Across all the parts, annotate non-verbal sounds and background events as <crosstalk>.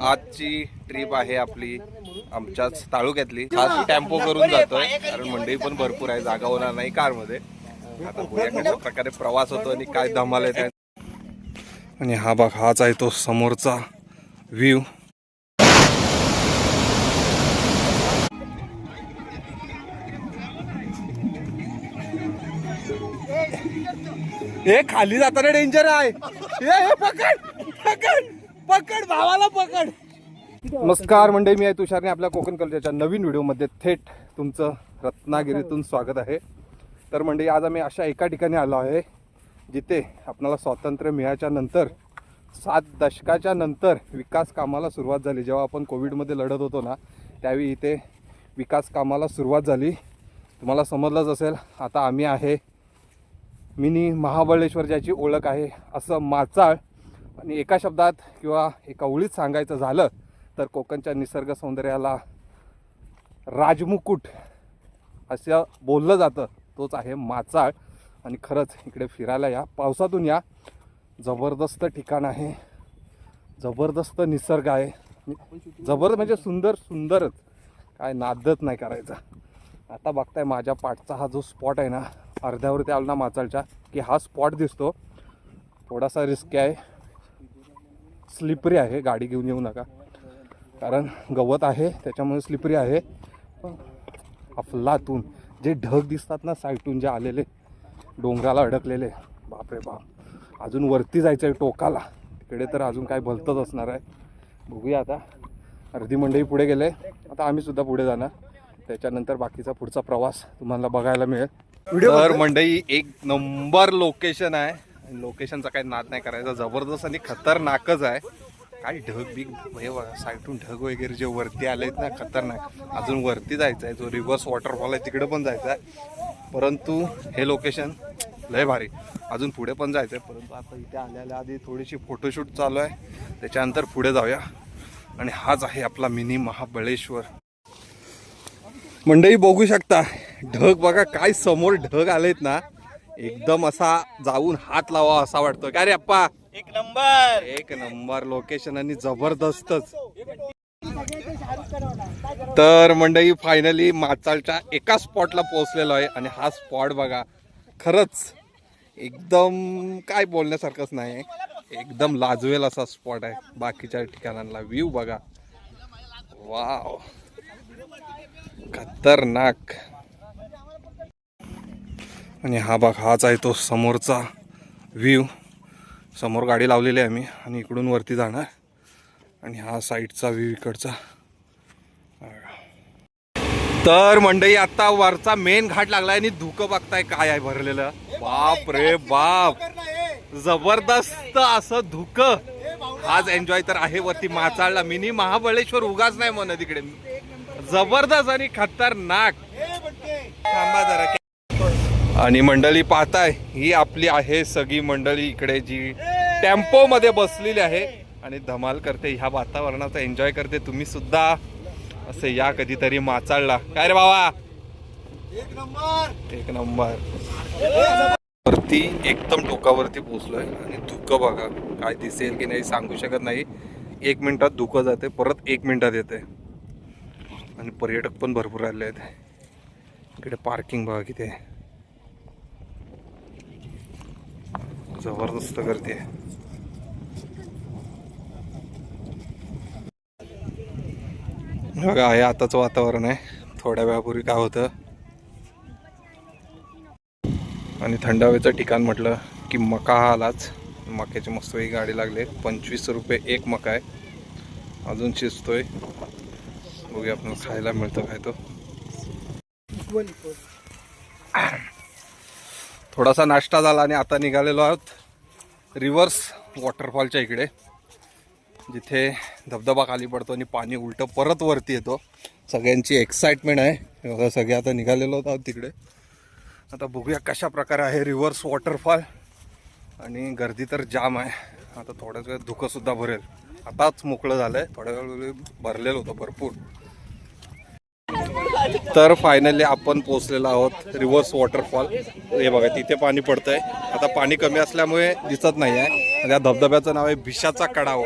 आजची ट्रिप आहे आपली आमच्याच तालुक्यातली. खास टेम्पो करून जातोय कारण मंडई पण भरपूर आहे जागा होणार नाही कारमध्ये आता बघूया कशा प्रकारे प्रवास होतो आणि काय धमाल येत आणि हा बघ हाच आहे तो समोरचा व्ह्यू हे खाली जाताना डेंजर आहे. हे, हे, पकड पकड. पकड भावाला पकड. नमस्कार मंडळी मी आहे तुषारने आपल्या कोकण कल्चरच्या नवीन व्हिडिओमध्ये थेट तुमचं रत्नागिरीतून स्वागत आहे. तर मंडळी आज आम्ही अशा एका ठिकाणी आलो आहे जिथे आपल्याला स्वातंत्र्य मिळाच्या नंतर सात दशकाच्या नंतर विकास कामाला सुरुवात झाली. जेव्हा आपण कोविडमध्ये लढत होतो ना त्यावेळी इथे विकास कामाला सुरुवात झाली. तुम्हाला समजलंच असेल आता आम्ही आहे मिनी महाबळेश्वर ज्याची ओळख आहे असं माचाळ आणि एका शब्दात किंवा एका ओळीत सांगायचं झालं तर कोकणच्या निसर्ग सौंदर्याला राजमुकुट असं बोललं जातं. तोच आहे माचाळ. आणि खरंच इकडे फिरायला या. पावसातून या. जबरदस्त ठिकाण आहे. जबरदस्त निसर्ग आहे. जबर म्हणजे सुंदर सुंदरच. काय नादच नाही करायचा. आता बघताय माझ्या पाठचा हा जो स्पॉट आहे ना अर्ध्यावरती आलो ना माचाळच्या की हा स्पॉट दिसतो. थोडासा रिस्की आहे. स्लिपरी आहे गाडी घेऊन येऊ नका. कारण गवत आहे त्याच्यामुळे स्लिपरी आहे. पण अफलातून जे ढग दिसतात ना साईटून जे आलेले डोंगराला अडकलेले बापरे बाप. अजून वरती जायचं आहे टोकाला. तिकडे तर अजून काय भलतंच असणार आहे. बघूया आता. अर्धी मंडळी पुढे गेले. आता आम्ही सुद्धा पुढे जाणार. त्याच्यानंतर बाकीचा पुढचा प्रवास तुम्हाला बघायला मिळेल. तर मंडई एक नंबर लोकेशन आहे. लोकेशनचा काही नाद नाही करायचा. जबरदस्त आणि खतरनाकच आहे. काय ढग बिग हे साईडून ढग वगैरे जे वरती आले आहेत ना खतरनाक. अजून वरती जायचं आहे. जो रिव्हर्स वॉटरफॉल आहे तिकडे पण जायचं आहे. परंतु हे लोकेशन लय भारी. अजून पुढे पण जायचं आहे. परंतु आता इथे आल्याला आधी थोडीशी फोटोशूट चालू आहे. त्याच्यानंतर पुढे जाऊया. आणि हाच आहे आपला मिनी महाबळेश्वर. मंडळी बघू शकता. ढग बघा काय समोर ढग आलेत ना. एकदम असा जाऊन हात लावा असा वाटतो काय रे अप्पा एक नंबर. एक नंबर लोकेशन आणि जबरदस्तच. तर मंडळी फायनली माचाळच्या एका स्पॉटला पोहोचलेलो आहे आणि हा स्पॉट बघा खरंच एकदम काय बोलण्यासारखंच नाही. एकदम लाजवेल असा स्पॉट आहे. बाकीच्या ठिकाणांना व्ह्यू बघा. वाव खतरनाक. आणि हा भाग हाच आहे तो समोरचा व्ह्यू समोर गाडी लावलेली आहे आम्ही आणि इकडून वरती जाणार. आणि हा साईडचा व्ह्यू इकडचा. तर मंडई आता वरचा मेन घाट लागलाय आणि धुकं बघताय काय आहे भरलेलं. बाप रे बाप. जबरदस्त असं धुकं. आज एन्जॉय तर आहे वरती माचाळला. मिनी महाबळेश्वर उगाच नाही म्हणत तिकडे जबरदस्त आणि खतरनाक. थांबा जरा. आणि मंडळी पाहताय ही आपली आहे सगळी मंडळी इकडे जी टेम्पो मध्ये बसलेली आहे. आणि धमाल करते ह्या वातावरणाचा एन्जॉय करते. तुम्ही सुद्धा असे या कधीतरी माचाळला. काय रे बाबा? एक नंबर. एक नंबर वरती एकदम टोकावरती पोचलोय आणि धुकं बघा काय दिसेल की नाही सांगू शकत नाही. एक मिनिटात धुकं जाते परत एक मिनिटात येते. आणि पर्यटक पण भरपूर आले आहेत. इकडे पार्किंग बघा किती आहे. जबरदस्त गर्दी आहे. बघा हे आताच वातावरण आहे. थोड्या वेळापूर्वी काय होतं? आणि थंड हवेचं ठिकाण म्हटलं की मका हा आलाच. मक्याची मस्त ही गाडी लागली पंचवीस रुपये एक मका आहे. अजून शिजतोय. बघूया आपण खायला मिळतं काय तो. थोडासा नाश्ता झाला आणि आता निघालेलो आहोत रिव्हर्स वॉटरफॉलच्या इकडे. जिथे धबधबा खाली पडतो आणि पाणी उलटं परत वरती येतो. सगळ्यांची एक्साइटमेंट आहे. बघा सगळे आता निघालेलो आहोत तिकडे. आता बघूया कशा प्रकारे आहे रिव्हर्स वॉटरफॉल. आणि गर्दी तर जाम आहे. आता थोड्याच वेळ धुकंसुद्धा भरेल. आताच मोकळं झालं आहे थोड्या वेळ भरलेलं होतं भरपूर. तर फायनली आपण पोहोचलेलो आहोत रिव्हर्स वॉटरफॉल हे बघा तिथे पाणी पडतंय. आता पाणी कमी असल्यामुळे दिसत नाही आहे त्या धबधब्याचं नाव आहे भिशाचा कडाव.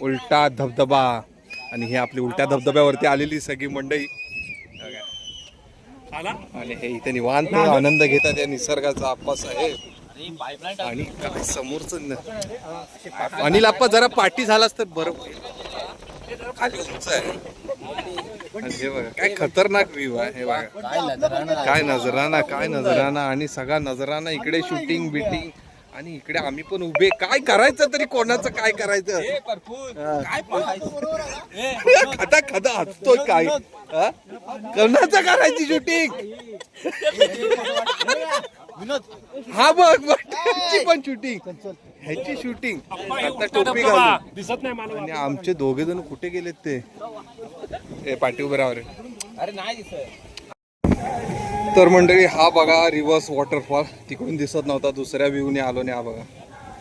उलटा धबधबा. आणि हे आपली उलट्या धबधब्यावरती आलेली सगळी मंडळी. आणि हे इथे निवांत आनंद घेतात या निसर्गाचा आप्पास आहे आणि काय समोरच अनिल आप्पा जरा पाठी झालास तर बरं खाली उंच आहे. आणि हे बघा काय खतरनाक व्ह्यू आहे हे बघा. काय नजराना काय नजराना आणि सगळा नजराना इकडे शूटिंग बिटिंग आणि इकडे आम्ही पण उभे. काय करायचं तरी कोणाचं काय करायचं? <laughs> खदा खदा हसतोय काय? हा? कोणाचं करायची शूटिंग हा बघ बघ. पण शूटिंग ह्याची शूटिंग आता टोपी घालून. दिसत नाही मला आणि आमचे दोघे जण कुठे गेलेत ते? ए पाठी उभे राहा रे. अरे नाही दिसत. तर मंडळी हा बघा रिव्हर्स वॉटरफॉल. तिकडून दिसत नव्हता दुसऱ्या व्ह्यूने आलो नाही हा बघा.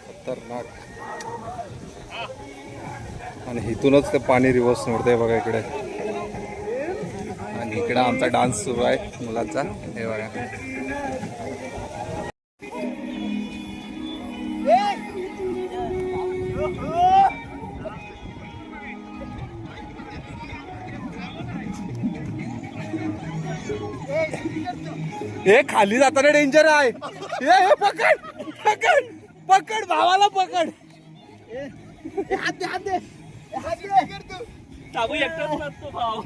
खतरनाक. आणि इथूनच ते पाणी रिव्हर्स नडतंय बघा इकडे. आणि इकडे आमचा डान्स सुरू आहे मुलाचा. हे बघा. हे खाली जाताना डेंजर आहे. हे हे पकड पकड पकड भावाला पकड. टाकू एकटाच भाव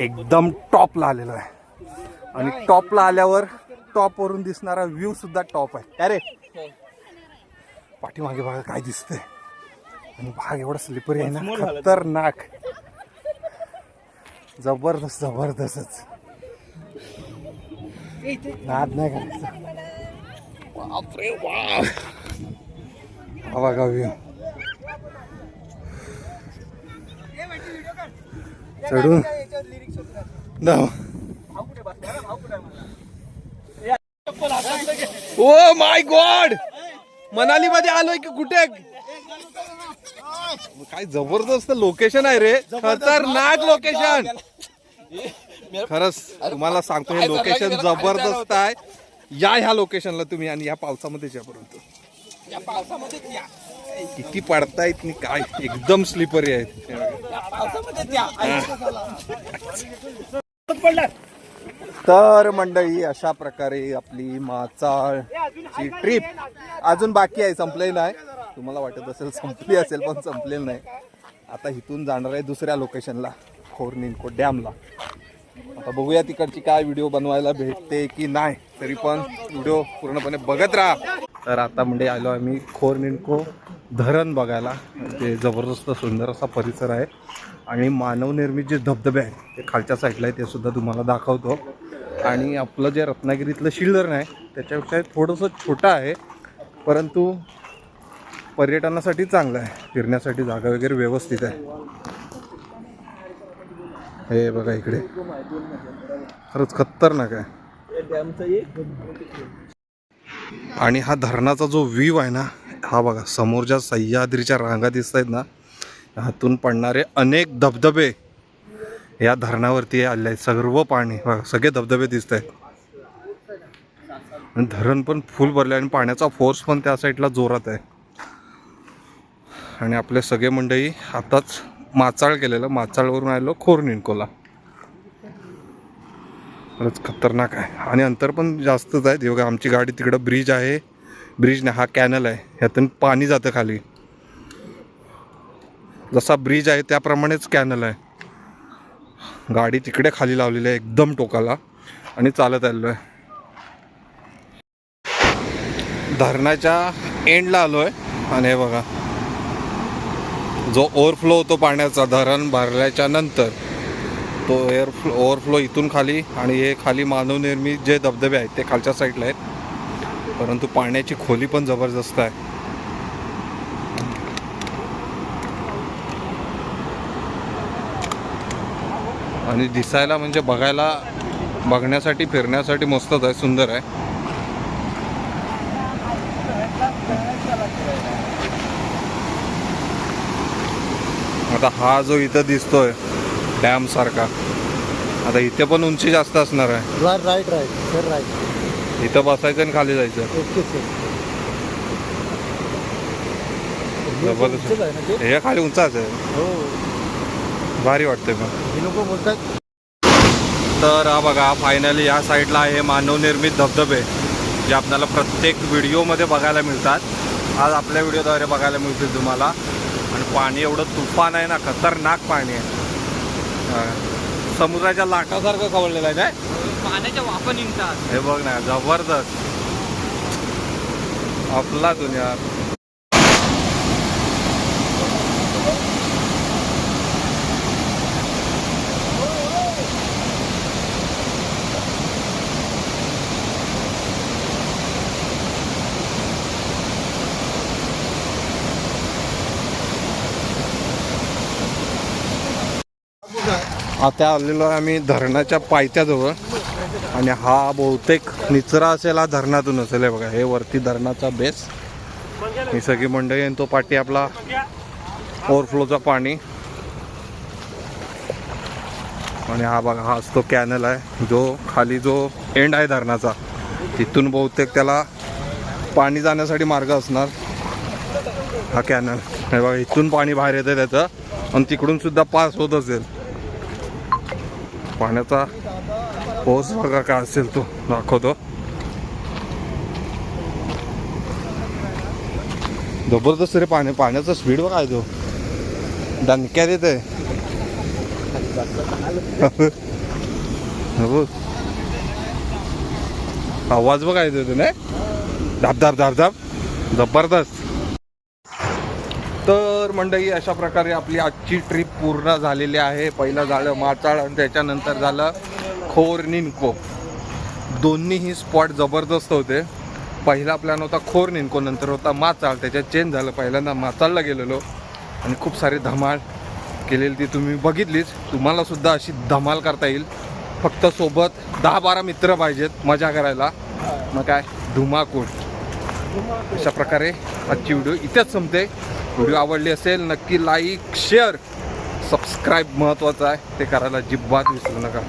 एकदम टॉपला आलेलो आहे. आणि टॉपला आल्यावर टॉप वरून दिसणारा व्ह्यू सुद्धा टॉप आहे. अरे पाठीमागे बघा काय दिसतंय. आणि भाग एवढा स्लिपरी आहे ना खतरनाक. जबरदस्त जबरदस्तच. नाद नाही करायचं. बापरे हा बघा चढून. Oh my God! मनाली मध्ये आलोय की कुठे? काय जबरदस्त लोकेशन आहे रे. खतरनाक लोकेशन <laughs> खरंच तुम्हाला सांगतो हे लोकेशन जबरदस्त आहे. या ह्या लोकेशनला तुम्ही आणि या पावसामध्ये या परंतु. या पावसामध्ये या. किती पडतायत नि काय? एकदम स्लिपरी आहेत. तर मंडळी अशा प्रकारे आपली माचाळची ट्रिप अजून बाकी आहे संपलेली नाही. तुम्हाला वाटत असेल संपली असेल पण संपलेली नाही. आता इथून जाणार आहे दुसऱ्या लोकेशनला खोरनिंको डॅमला. आता बघूया तिकडची काय व्हिडिओ बनवायला भेटते की नाही. तरी पण व्हिडिओ पूर्णपणे बघत राहा. तर आता म्हणजे आलो आहे मी खोरनिंको धरण बघायला. ते जबरदस्त सुंदर असा परिसर आहे. आणि मानवनिर्मित जे धबधबे आहेत ते खालच्या साईडला आहे ते सुद्धा तुम्हाला दाखवतो. आणि आपलं जे रत्नागिरीतलं शिल्डर आहे त्याच्यापेक्षा थोडंसं छोटं आहे परंतु पर्यटनासाठी चांगलं आहे. फिरण्यासाठी जागा वगैरे व्यवस्थित आहे. हे बघा इकडे. खरंच खतरनाक आहे. आणि हा धरणाचा जो व्ह्यू आहे ना हा बघा समोरच्या सह्याद्रीच्या रांगा दिसत आहेत ना हातून पडणारे अनेक धबधबे या धरणावरती आले आहेत. सर्व पाणी सगळे धबधबे दिसत आहेत. आणि धरण पण फुल भरले आणि पाण्याचा फोर्स पण त्या साईडला जोरात आहे. आणि आपले सगळे मंडळी आताच माचाळ केलेलं माचाळवरून आलो खोर निंकोला खरंच खतरनाक आहे. आणि अंतर पण जास्तच आहे. जेव्हा आमची गाडी तिकडं ब्रिज आहे. ब्रिज नाही हा कॅनल आहे. ह्यातून पाणी जातं खाली. जसा ब्रिज आहे त्याप्रमाणेच कॅनल आहे. गाडी तिकडे खाली लावलेली आहे एकदम टोकाला. आणि चालत आलेलो आहे. धरणाच्या एंडला आलो आहे आणि हे बघा. जो ओव्हरफ्लो होतो पाण्याचा धरण भरल्याच्या नंतर तो एअरफ्लो ओव्हरफ्लो इथून खाली आणि हे खाली मानवनिर्मित जे धबधबे आहेत ते खालच्या साईडला आहेत. परंतु पाण्याची खोली पण जबरदस्त आहे. आणि दिसायला म्हणजे बघायला बघण्यासाठी फिरण्यासाठी मस्तच आहे सुंदर आहे. आता हा जो इथं दिसतोय डॅम सारखा. आता इथे पण उंची जास्त असणार आहे. राईट राईट सर राईट इथं बसायचं आणि खाली जायचं. हे खाली उंचाच आहे. भारी वाटतंय मग. हे लोक बोलतात. तर हा बघा फायनली या साईडला आहे मानवनिर्मित धबधबे जे आपल्याला प्रत्येक व्हिडिओमध्ये बघायला मिळतात. आज आपल्या व्हिडिओद्वारे बघायला मिळतील तुम्हाला. आणि पाणी एवढं तुफान आहे ना खतरनाक पाणी आहे. हा. समुद्राच्या लाटासारखं खवळलेलं आहे काय? पाण्याच्या वाफा निघतात. हे बघ ना जबरदस्त. आपला दुनिया. आता आलेलो आहे आम्ही धरणाच्या पायथ्याजवळ. आणि हा बहुतेक निचरा असेल हा धरणातून असेल. हे बघा हे वरती धरणाचा बेस ही सगळी मंडळी आणि तो पाठी आपला ओव्हरफ्लोचा पाणी. आणि हा बघा हा असतो कॅनल आहे. जो खाली जो एंड आहे धरणाचा तिथून बहुतेक त्याला पाणी जाण्यासाठी मार्ग असणार. हा कॅनल हे बघा इथून पाणी बाहेर येतं त्याचं. आणि तिकडून सुद्धा पास होत असेल. पाण्याचा पाऊस बघा काय असेल तो. दाखवतो. जबरदस्त रे पाणी. पाण्याचा स्पीड बघा तो. दणक्यात येते <laughs> आवाज बघा येतो नाही? धाप धाप धाप धाप. जबरदस्त. तर मंडळी अशा प्रकारे आपली आजची ट्रिप पूर्ण झालेली आहे. पहिलं झालं माचाळ आणि त्याच्यानंतर झालं खोर निनको. दोन्हीही स्पॉट जबरदस्त होते. पहिला प्लॅन होता खोर निनको नंतर होता माचाळ. त्याच्यात चेंज झालं. पहिल्यांदा माचाळला गेलेलो आणि खूप सारी धमाल केलेली ती तुम्ही बघितलीच. तुम्हालासुद्धा अशी धमाल करता येईल. फक्त सोबत दहा बारा मित्र पाहिजेत मजा करायला. मग काय? धुमाकूट अशा प्रकारे आजची व्हिडिओ इथेच संपते. व्हिडिओ आवडली असेल नक्की लाईक शेअर सबस्क्राईब महत्त्वाचं आहे. ते करायला जिब्बात विसरू नका.